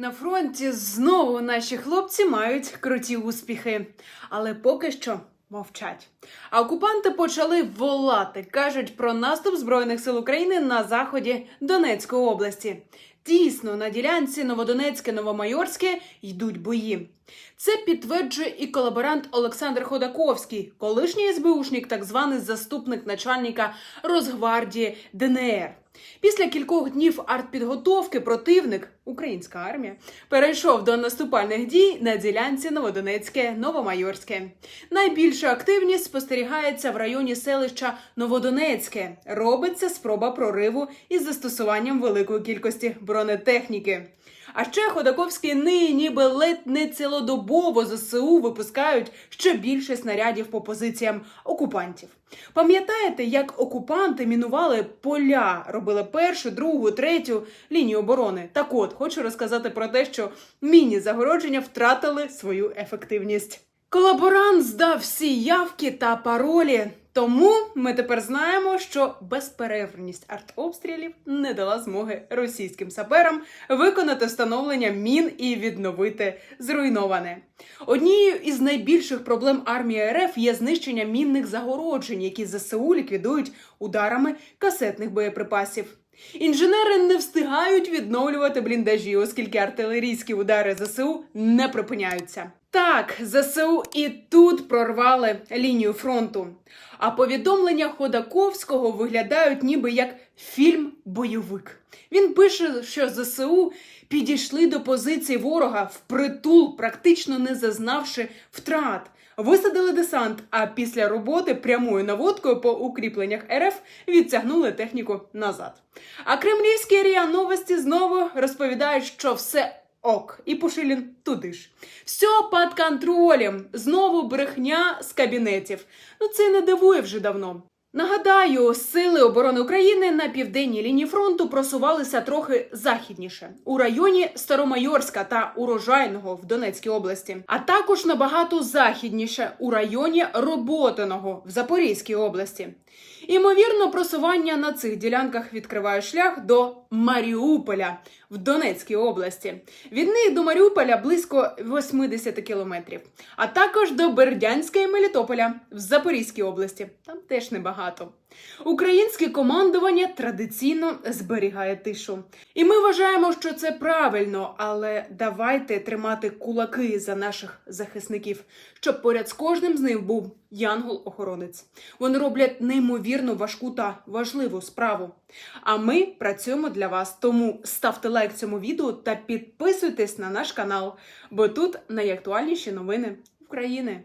На фронті знову наші хлопці мають круті успіхи, але поки що мовчать. А окупанти почали волати, кажуть про наступ збройних сил України на заході Донецької області. Дійсно, на ділянці Новодонецьке Новомайорське йдуть бої. Це підтверджує і колаборант Олександр Ходаковський, колишній СБУшник, так званий заступник начальника Росгвардії ДНР. Після кількох днів артпідготовки противник, українська армія, перейшов до наступальних дій на ділянці Новодонецьке Новомайорське. Найбільша активність спостерігається в районі селища Новодонецьке. Робиться спроба прориву із застосуванням великої кількості бронетехніки. А ще Ходаковський нині ніби ледь не цілодобово ЗСУ випускають ще більше снарядів по позиціям окупантів. Пам'ятаєте, як окупанти мінували поля, робили першу, другу, третю лінію оборони? Так от хочу розказати про те, що міні-загородження втратили свою ефективність. Колаборант здав всі явки та паролі. Тому ми тепер знаємо, що безперервність артобстрілів не дала змоги російським саперам виконати встановлення мін і відновити зруйноване. Однією із найбільших проблем армії РФ є знищення мінних загороджень, які ЗСУ ліквідують ударами касетних боєприпасів. Інженери не встигають відновлювати бліндажі, оскільки артилерійські удари ЗСУ не припиняються. Так, ЗСУ і тут прорвали лінію фронту. А повідомлення Ходаковського виглядають ніби як фільм-бойовик. Він пише, що ЗСУ підійшли до позиції ворога впритул, практично не зазнавши втрат. Висадили десант, а після роботи прямою наводкою по укріпленнях РФ відтягнули техніку назад. А кремлівські ріа новості знову розповідають, що все ок, і Пушилін туди ж. Все під контролем. Знову брехня з кабінетів. Ну це не дивує вже давно. Нагадаю, сили оборони України на південній лінії фронту просувалися трохи західніше у районі Старомайорська та Урожайного в Донецькій області, а також набагато західніше у районі Роботиного в Запорізькій області. Імовірно, просування на цих ділянках відкриває шлях до Маріуполя в Донецькій області. Від них до Маріуполя близько 80 кілометрів, а також до Бердянська і Мелітополя в Запорізькій області. Там теж небагато. Українське командування традиційно зберігає тишу. І ми вважаємо, що це правильно, але давайте тримати кулаки за наших захисників, щоб поряд з кожним з них був янгол-охоронець. Вони роблять неймовірно важку та важливу справу. А ми працюємо для вас. Тому ставте лайк цьому відео та підписуйтесь на наш канал, бо тут найактуальніші новини України.